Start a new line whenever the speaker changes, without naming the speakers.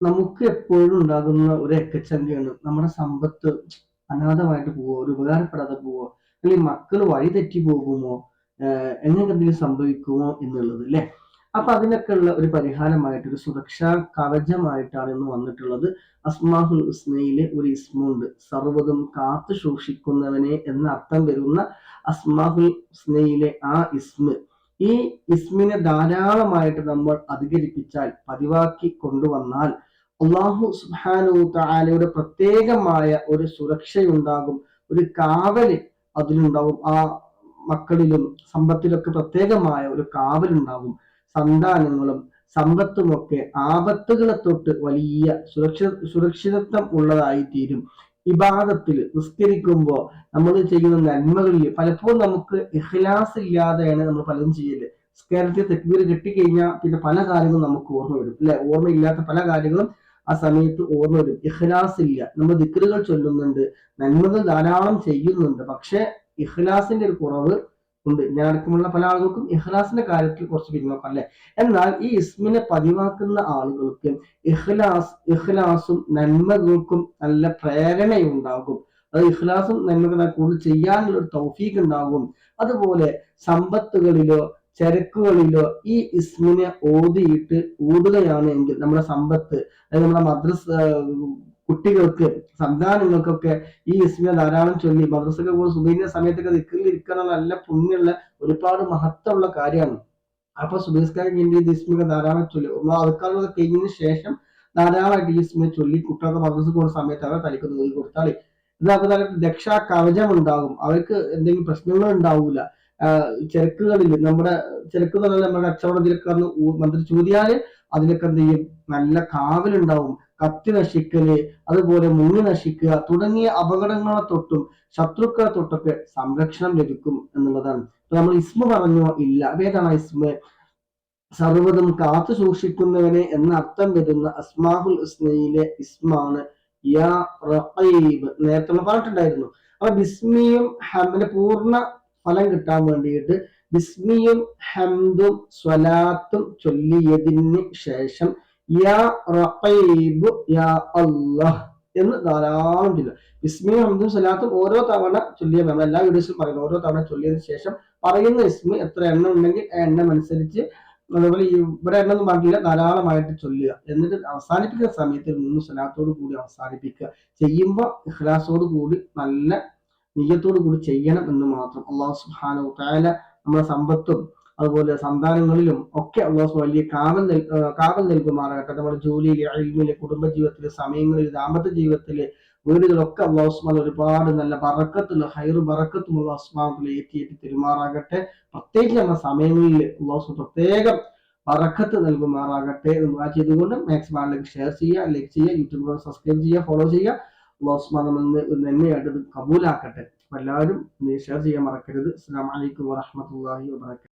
നമുക്ക് എപ്പോഴും ഉണ്ടാകുന്ന ഒരു എക്കച്ചങ്കയാണ് നമ്മുടെ സമ്പത്ത് അനാഥമായിട്ട് പോവോ ഒരു ഉപകാരപ്പെടാതെ പോവോ അല്ലെങ്കിൽ മക്കൾ വഴി തെറ്റി പോകുമോ എങ്ങനെ എന്തെങ്കിലും സംഭവിക്കുമോ എന്നുള്ളത് അല്ലെ? അപ്പൊ അതിനൊക്കെ ഉള്ള ഒരു പരിഹാരമായിട്ട് ഒരു സുരക്ഷാ കവചമായിട്ടാണ് ഇന്ന് വന്നിട്ടുള്ളത്. അസ്മാഹുൽ ഹുസ്നയിലെ ഒരു ഇസ്മുണ്ട്. സർവതും കാത്തു സൂക്ഷിക്കുന്നവനെ എന്ന അർത്ഥം വരുന്ന അസ്മാഹുൽ ഹുസ്നയിലെ ആ ഇസ്മ്. ഈ ഇസ്മിനെ ധാരാളമായിട്ട് നമ്മൾ അധികരിപ്പിച്ചാൽ പതിവാക്കി കൊണ്ടുവന്നാൽ അള്ളാഹു താലയുടെ പ്രത്യേകമായ ഒരു സുരക്ഷയുണ്ടാകും ഒരു കാവൽ അതിലുണ്ടാകും. ആ മക്കളിലും സമ്പത്തിലൊക്കെ പ്രത്യേകമായ ഒരു കാവലുണ്ടാകും. സന്താനങ്ങളും സമ്പത്തുമൊക്കെ ആപത്തുകളെ തൊട്ട് വലിയ സുരക്ഷ സുരക്ഷിതത്വം ഉള്ളതായി തീരും ഇബാദത്തിൽ നിസ്കരിക്കുമ്പോൾ നമ്മൾ ചെയ്യുന്ന നന്മകളിൽ പലപ്പോഴും നമുക്ക് ഇഹ്ലാസ് ഇല്ലാതെയാണ് നമ്മൾ പലതും ചെയ്യൽ. നിസ്കാരത്തിൽ തെക്കുവീർ കിട്ടിക്കഴിഞ്ഞാൽ പിന്നെ പല കാര്യങ്ങളും നമുക്ക് ഓർമ്മ വരും. അല്ലെ? ഓർമ്മയില്ലാത്ത പല കാര്യങ്ങളും ആ സമയത്ത് ഓർമ്മ വരും. ഇഹ്ലാസ് ഇല്ല. നമ്മൾ ദിക്കറുകൾ ചൊല്ലുന്നുണ്ട്. നന്മകൾ ധാരാളം ചെയ്യുന്നുണ്ട്. പക്ഷെ ഇഹ്ലാസിന്റെ ഒരു കുറവ് ഉണ്ട്. ഞാൻ അടക്കമുള്ള പല ആളുകൾക്കും ഇഹ്ലാസിന്റെ കാര്യത്തിൽ കുറച്ച് പിന്നോക്കം അല്ലെ എന്നാൽ ഈ ഇസ്മിനെ പതിവാക്കുന്ന ആളുകൾക്ക് ഇഹ്ലാസ് ഇഹ്ലാസും നന്മകൾക്കും നല്ല പ്രേരണയുണ്ടാകും. അത് ഇഹ്ലാസും നന്മകളും കൂടുതൽ ചെയ്യാനുള്ള ഒരു തൗഫീഖ് ഉണ്ടാകും. അതുപോലെ സമ്പത്തുകളിലോ ചരക്കുകളിലോ ഈ ഇസ്മിനെ ഓതിയിട്ട് ഓടുകയാണ് എങ്കിൽ നമ്മുടെ സമ്പത്ത് അതായത് നമ്മുടെ മദ്രസ കുട്ടികൾക്ക് സന്താനങ്ങൾക്കൊക്കെ ഈ ഇസ്മിയ ധാരാളം ചൊല്ലി മദ്രസക്ക് പോകുന്ന സുബൈന്റെ സമയത്തൊക്കെ നിൽക്കുന്ന ഇരിക്കണം നല്ല പുണ്യമുള്ള ഒരുപാട് മഹത്വമുള്ള കാര്യമാണ്. അപ്പൊ സുബൈസ്കാരൻ ഈ ഇസ്മിക ധാരാളം ചൊല്ലി. അതുക്കാലൊക്കെ കഴിഞ്ഞതിന് ശേഷം ധാരാളമായിട്ട് ഈ ഇസ്മിയെ ചൊല്ലി. കുട്ടികൾക്ക് മദ്രസ പോകുന്ന സമയത്ത് അവരെ തലക്ക് നൂതി കൊടുത്താൽ ഇതാകുന്ന രക്ഷാ കവചം ഉണ്ടാകും അവർക്ക് എന്തെങ്കിലും പ്രശ്നങ്ങൾ ഉണ്ടാവൂല. ചെരക്കുകളിൽ നമ്മുടെ ചെരക്ക് എന്ന് പറഞ്ഞാൽ നമ്മുടെ കച്ചവടത്തിലൊക്കെ മന്ത്രി ചൂതിയാൽ അതിലൊക്കെ എന്ത് ചെയ്യും? നല്ല കാവലുണ്ടാവും. കത്തി നശിക്കൽ അതുപോലെ മുങ്ങി നശിക്കുക തുടങ്ങിയ അപകടങ്ങളെ തൊട്ടും ശത്രുക്കളെ തൊട്ടൊക്കെ സംരക്ഷണം ലഭിക്കും എന്നുള്ളതാണ്. നമ്മൾ ഇസ്മ പറഞ്ഞോ? ഇല്ല. ഏതാണ് ഇസ്മ? സർവതും കാത്തു സൂക്ഷിക്കുന്നവനെ എന്ന അർത്ഥം വരുന്ന അസ്മാഹുൽ ഇസ്മയിലെ ഇസ്മാണ് യാ റഖീബ് നേരത്തെ പറഞ്ഞിട്ടുണ്ടായിരുന്നു. അപ്പൊ ബിസ്മിയും ഹമിന്റെ പൂർണ ഫലം കിട്ടാൻ വേണ്ടിയിട്ട് ബിസ്മിയും ഹംദും സ്വലാത്തും ചൊല്ലിയതിന് ശേഷം യാ യാ അല്ലാഹ് എന്ന് ധാരാളം ചൊല്ലുക. ഇസ്മിയും ഹംദും സ്വലാത്തും ഓരോ തവണ ചൊല്ലിയ നമ്മൾ എല്ലാ വീഡിയോസിലും പറയുന്നു ഓരോ തവണ ചൊല്ലിയതിനു ശേഷം പറയുന്ന ഇസ്മി എത്ര എണ്ണം ഉണ്ടെങ്കിൽ എണ്ണം അനുസരിച്ച് അതുപോലെ ഇവിടെ എണ്ണം പറഞ്ഞില്ല ധാരാളമായിട്ട് ചൊല്ലുക. എന്നിട്ട് അവസാനിപ്പിക്കുന്ന സമയത്ത് മൂന്ന് സ്വലാത്തോട് കൂടി അവസാനിപ്പിക്കുക. ചെയ്യുമ്പോൾ ഇഖ്ലാസോട് കൂടി നല്ല നീയത്തോടു കൂടി ചെയ്യണം എന്ന് മാത്രം. അള്ളാഹു സുഹാനോ താല നമ്മുടെ സമ്പത്തും അതുപോലെ സന്താനങ്ങളിലും ഒക്കെ അള്ളാഹു വലിയ കാവൽ നൽ കാവൽ നൽകുമാറാകട്ടെ. നമ്മുടെ ജോലിയിലെ കുടുംബ ജീവിതത്തിലെ സമയങ്ങളിൽ ദാമ്പത്യ ജീവിതത്തിലെ വീടുകളൊക്കെ അള്ളാഹുസ്മാൻ ഒരുപാട് നല്ല ബറക്കത്തുള്ള ഹൈർ ബറക്കത്തും അള്ളാഹുസ്മാനത്തിൽ ഏറ്റിയേറ്റി തെരുമാറാകട്ടെ. പ്രത്യേകിച്ച് നമ്മുടെ സമയങ്ങളിൽ അള്ളാഹു പ്രത്യേകം ബറക്കത്ത് നൽകുമാറാകട്ടെ എന്ന് ചെയ്തുകൊണ്ട് മാക്സിമം ആളിലേക്ക് ഷെയർ ചെയ്യുക ലൈക്ക് ചെയ്യുക യൂട്യൂബ് സബ്സ്ക്രൈബ് ചെയ്യുക ഫോളോ ചെയ്യുക. അള്ളാഹുസ്മാൻ നന്മയായിട്ട് കബൂലാക്കട്ടെ. എല്ലാവരും ഷെയർ ചെയ്യാൻ മറക്കരുത്. അസ്സാം വലൈക്കും വാഹമത്തല്ലാഹി വാബർക്കാത്തു